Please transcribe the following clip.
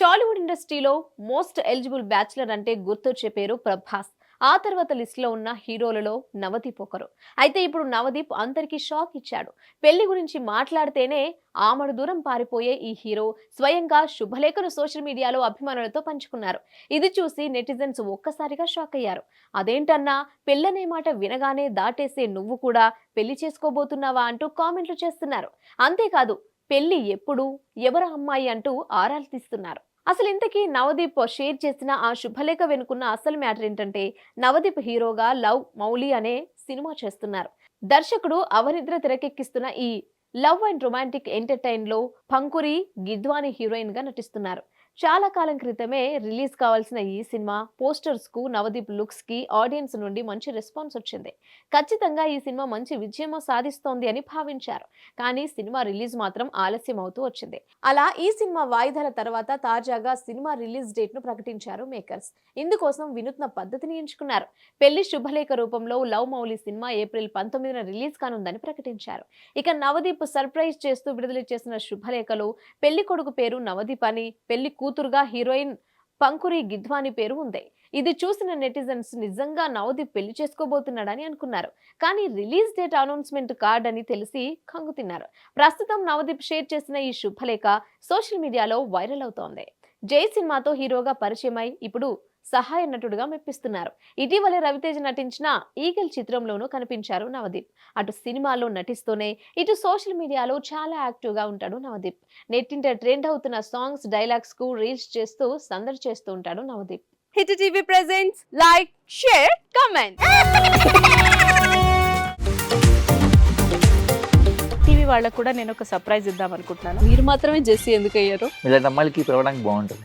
టాలీవుడ్ ఇండస్ట్రీలో most eligible bachelor అంటే గుర్తొచ్చే పేరు ప్రభాస్. ఆ తర్వాత లిస్టులో ఉన్న హీరోలలో నవదీప్ ఒకరు. అయితే ఇప్పుడు నవదీప్ అందరికీ షాక్ ఇచ్చాడు. పెళ్ళి గురించి మాట్లాడితేనే ఆమడు దూరం పారిపోయే ఈ హీరో స్వయంగా శుభలేఖను సోషల్ మీడియాలో అభిమానులతో పంచుకున్నారు. ఇది చూసి నెటిజన్స్ ఒక్కసారిగా షాక్ అయ్యారు. అదేంటన్నా పెళ్ళనే మాట వినగానే దాటేసే నువ్వు కూడా పెళ్ళి చేసుకోబోతున్నావా? అంటూ కామెంట్లు చేస్తున్నారు. అంతేకాదు పెళ్ళి ఎప్పుడు ఎవరు అమ్మాయి అంటూ ఆరాలు తీస్తున్నారు. అసలు ఇంతకీ నవదీప్ షేర్ చేసిన ఆ శుభలేఖ వెనుకున్న అసలు మ్యాటర్ ఏంటంటే నవదీప్ హీరోగా లవ్ మౌలి అనే సినిమా చేస్తున్నారు. దర్శకుడు అవనిద్ర తెరకెక్కిస్తున్న ఈ లవ్ అండ్ రొమాంటిక్ ఎంటర్టైన్లో పంకురి గిద్వాని హీరోయిన్గా నటిస్తున్నారు. చాలా కాలం క్రితమే రిలీజ్ కావాల్సిన ఈ సినిమా పోస్టర్స్కు నవదీప్ లుక్స్కి ఆడియన్స్ నుండి మంచి రెస్పాన్స్ వచ్చింది. ఖచ్చితంగా ఈ సినిమా మంచి విజయం సాధిస్తోంది అని భావించారు. కానీ సినిమా రిలీజ్ మాత్రం ఆలస్యం అవుతూ వచ్చింది. అలా ఈ సినిమా వాయిదాల తర్వాత తాజాగా సినిమా రిలీజ్ డేట్ను ప్రకటించారు మేకర్స్. ఇందుకోసం వినూత్న పద్ధతిని ఎంచుకున్నారు. పెళ్ళి శుభలేఖ రూపంలో లవ్ మౌలి సినిమా ఏప్రిల్ పంతొమ్మిదిన రిలీజ్ కానుందని ప్రకటించారు. ఇక నవదీప్ సర్ప్రైజ్ చేస్తూ విడుదల చేసిన శుభలేఖలో పెళ్ళి కొడుకు పేరు నవదీప్ అని పెళ్ళి కూతురుగా హీరోయిన్ పంకురి గిద్వాని పేరు ఉంది. ఇది చూసిన నెటిజన్స్ నిజంగా నవదీప్ పెళ్ళి చేసుకోబోతున్నాడని అనుకున్నారు. కానీ రిలీజ్ డేట్ అనౌన్స్మెంట్ కార్డ్ అని తెలిసి కంగు తిన్నారు. ప్రస్తుతం నవదీప్ షేర్ చేసిన ఈ శుభలేఖ సోషల్ మీడియాలో వైరల్ అవుతోంది. జై సినిమాతో హీరోగా పరిచయమై ఇప్పుడు సహాయ నటుడుగా మెప్పిస్తున్నారు. ఇటీవలే రవితేజ నటించిన ఈగల్ చిత్రంలోనూ కనిపించారు నవదీప్. అటు సినిమాలో నటిస్తూనే ఇటు సోషల్ మీడియాలో చాలా యాక్టివ్గా ఉంటాడు నవదీప్. నెట్టింట ట్రెండ్ అవుతున్న సాంగ్స్ డైలాగ్స్కు రీల్స్ చేస్తూ సందడి చేస్తూ ఉంటాడు Navdeep. Hit TV presents like share comment. TV వాళ్ళకు కూడా నేను ఒక సర్ప్రైజ్ ఇద్దాం అనుకుంటున్నాను. మీరు మాత్రమే జెస్సీ ఎందుకు అయ్యారు ఇలాంటి అమ్మాయిలకి పిలవడానికి బాగుంటుంది.